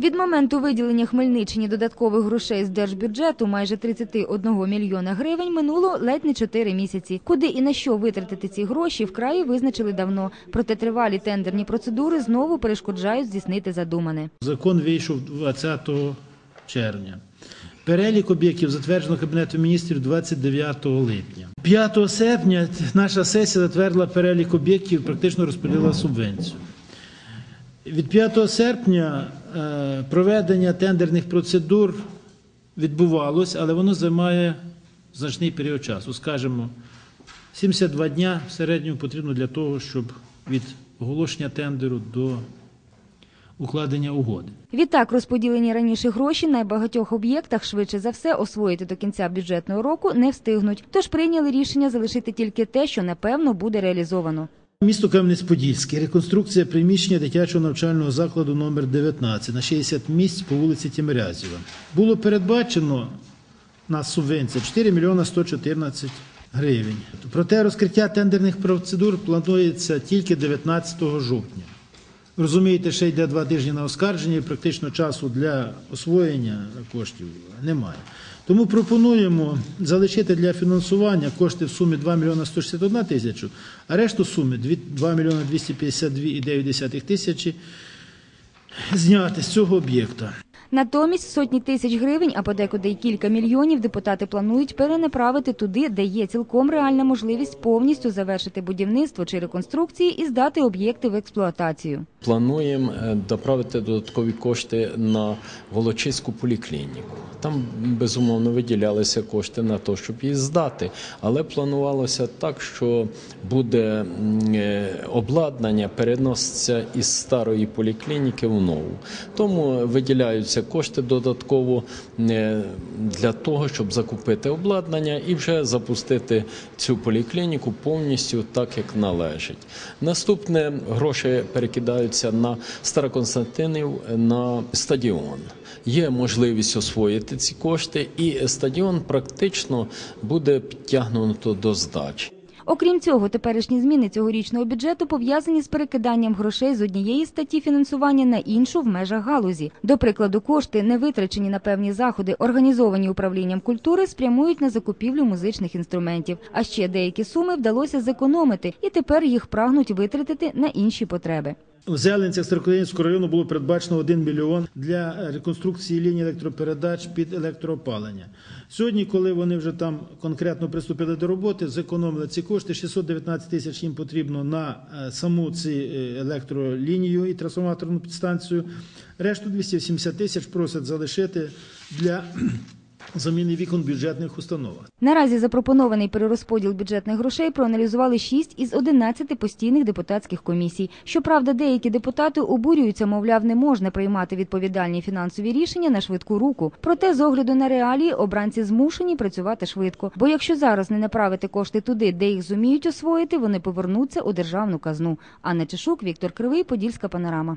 Від моменту виділення Хмельниччині додаткових грошей з держбюджету майже 31 мільйона гривень минуло ледь не 4 місяці. Куди і на що витратити ці гроші вкраї визначили давно. Проте тривалі тендерні процедури знову перешкоджають здійснити задумане. Закон вийшов 20 червня. Перелік об'єктів затверджено Кабінетом міністрів 29 липня. 5 серпня наша сесія затвердила перелік об'єктів, практично розподілила субвенцію. Від 5 серпня е, проведення тендерних процедур відбувалось, але воно займає значний період часу. Скажімо, 72 дня в середньому потрібно для того, щоб від оголошення тендеру до укладення угоди. Відтак розподілені раніше гроші на багатьох об'єктах швидше за все освоїти до кінця бюджетного року не встигнуть. Тож прийняли рішення залишити тільки те, що напевно буде реалізовано. Місто Кам'янець-Подільський. Реконструкція приміщення дитячого навчального закладу номер 19 на 60 місць по вулиці Тімирязєва. Було передбачено на субвенція 4 мільйона 114 гривень. Проте розкриття тендерних процедур планується тільки 19 жовтня. Розумієте, ще йде два тижні на оскарження і практично часу для освоєння коштів немає. Тому пропонуємо залишити для фінансування кошти в сумі 2 мільйона 161 тисячу, а решту суми 2 мільйона 252,9 тисячі зняти з цього об'єкта. Натомість сотні тисяч гривень, а подекуди й кілька мільйонів депутати планують перенаправити туди, де є цілком реальна можливість повністю завершити будівництво чи реконструкції і здати об'єкти в експлуатацію. Плануємо е, доправити додаткові кошти на Волочиську поліклініку. Там безумовно виділялися кошти на те, щоб її здати, але планувалося так, що буде е, обладнання переноситься із старої поліклініки в нову. Тому виділяються кошти додатково е, для того, щоб закупити обладнання і вже запустити цю поліклініку повністю так, як належить. Наступне гроші перекидаються на Староконстантинів на стадіон. Є можливість освоїти ці кошти, і стадіон практично буде підтягнуто до здачі. Окрім цього, теперішні зміни цьогорічного бюджету пов'язані з перекиданням грошей з однієї статті фінансування на іншу в межах галузі. До прикладу, кошти, не витрачені на певні заходи, організовані управлінням культури, спрямують на закупівлю музичних інструментів. А ще деякі суми вдалося зекономити, і тепер їх прагнуть витратити на інші потреби. У Зеленцях Староконинського району було передбачено 1 мільйон для реконструкції лінії електропередач під електроопалення. Сьогодні, коли вони вже там конкретно приступили до роботи, зекономили ці кошти. 619 тисяч їм потрібно на е, саму цю е, електролінію і трансформаторну підстанцію. Решту 270 тисяч просять залишити для заміни вікон бюджетних установах. Наразі запропонований перерозподіл бюджетних грошей проаналізували 6 із 11 постійних депутатських комісій. Щоправда, деякі депутати обурюються, мовляв, не можна приймати відповідальні фінансові рішення на швидку руку. Проте, з огляду на реалії, обранці змушені працювати швидко. Бо якщо зараз не направити кошти туди, де їх зуміють освоїти, вони повернуться у державну казну. Анна Чешук, Віктор Кривий, Подільська панорама.